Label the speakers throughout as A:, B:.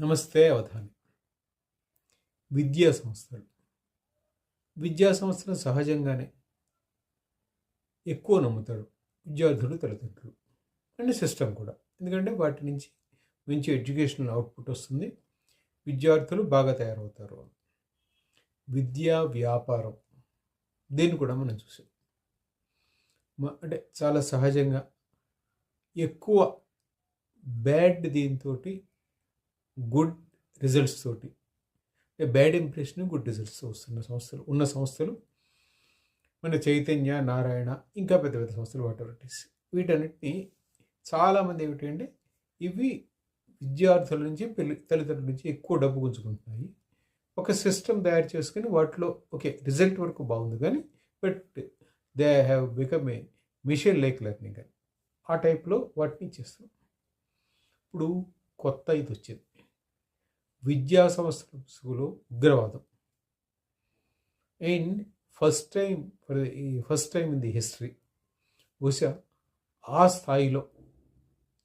A: నమస్తే అవధాని. విద్యా సంస్థలు. విద్యా సంస్థలు సహజంగానే ఎక్కువ నమ్ముతారు విద్యార్థులు తల్లిదండ్రులు. అండ్ సిస్టమ్ కూడా. ఎందుకంటే వాటి నుంచి మంచి ఎడ్యుకేషనల్ అవుట్పుట్ వస్తుంది. విద్యార్థులు బాగా తయారవుతారు. విద్యా వ్యాపారం. దీన్ని కూడా మనం చూసాం. అంటే చాలా సహజంగా ఎక్కువ బ్యాడ్ దీంతో గుడ్ రిజల్ట్స్ తోటి. బ్యాడ్ ఇంప్రెషన్ గుడ్ రిజల్ట్స్ వస్తున్న సంస్థలు ఉన్న సంస్థలు మన చైతన్య నారాయణ ఇంకా పెద్ద పెద్ద సంస్థలు వాటర్ ఇట్ వీటన్నిటిని చాలామంది ఏమిటంటే ఇవి విద్యార్థుల నుంచి పెళ్ళి తల్లిదండ్రుల నుంచి ఎక్కువ డబ్బు గుంజుకుంటున్నాయి. ఒక సిస్టమ్ తయారు చేసుకుని వాటిలో ఓకే రిజల్ట్ వరకు బాగుంది కానీ but they have become a mission like learning అని ఆ టైప్లో వాటిని చేస్తాం ఇప్పుడు కొత్త ఇది వచ్చింది. విద్యా సంస్థలు ఉగ్రవాదం. అండ్ ఫస్ట్ టైం ఫర్ ఈ first time in the history బహుశా ఆ స్థాయిలో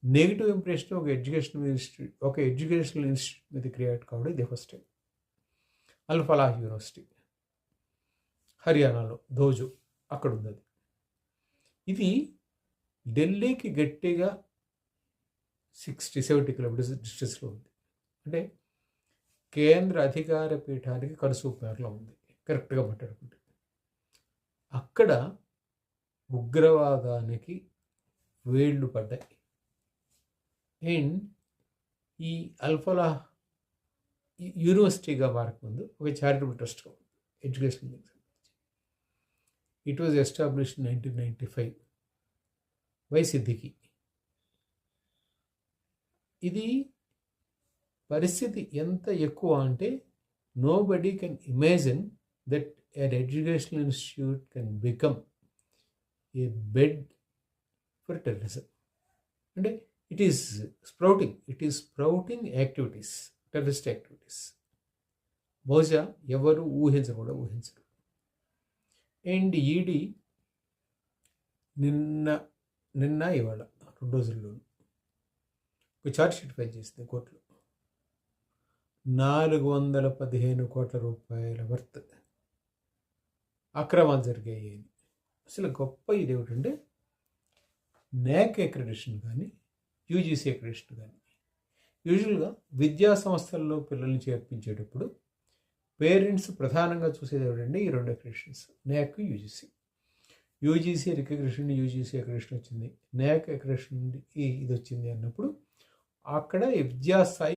A: నెగిటివ్ ఇంప్రెషన్ ఒక ఎడ్యుకేషనల్ ఇన్స్టిట్యూట్ ఒక ఎడ్యుకేషనల్ ఇన్స్టిట్యూట్ మీద క్రియేట్ కావడం ఇది ఫస్ట్ టైం. అల్ఫలాహ్ యూనివర్సిటీ హర్యానాలో ధోజు అక్కడ ఉంది ఇది ఢిల్లీకి గట్టిగా సిక్స్టీ సెవెంటీ కిలోమీటర్స్ డిస్టెన్స్లో ఉంది. అంటే కేంద్ర అధికార పీఠానికి కనుసూపులో ఉంది. కరెక్ట్గా మాట్లాడుకుంటే. అక్కడ ఉగ్రవాదానికి వేళ్ళు పడ్డాయి. అండ్ ఈ అల్ఫలా యూనివర్సిటీగా మారకముందు ఒక చారిటబుల్ ట్రస్ట్గా ఉంది. Education it was established nineteen ninety five Y Siddiqui ఇది పరిస్థితి ఎంత ఎక్కువ అంటే nobody can imagine that an educational institute can become a bed for terrorism అంటే it is sprouting it is sprouting activities terrorist activities బహుశా ఎవరు ఊహించరు. కూడా ఊహించరు and ED నిన్న నిన్న ఇవాళ రెండు రోజుల్లో ఒక ఛార్జ్ షీట్ ఫైల్ చేసింది కోర్టులో. నాలుగు వందల పదిహేను కోట్ల రూపాయల వర్త్ అక్రమాలు జరిగాయి. అసలు గొప్ప ఇది ఏమిటంటే నేక్ అక్రెడిషన్ కానీ యూజీసీ అక్రెడిషన్ కానీ యూజువల్గా విద్యా సంస్థల్లో పిల్లల్ని చేర్పించేటప్పుడు పేరెంట్స్ ప్రధానంగా చూసేది ఏమిటంటే ఈ రెండు accreditations NAAC UGC. UGC recognition UGC accreditation వచ్చింది. నేక్ అక్రెడిషన్ ఇది వచ్చింది అన్నప్పుడు అక్కడ విద్యాస్థాయి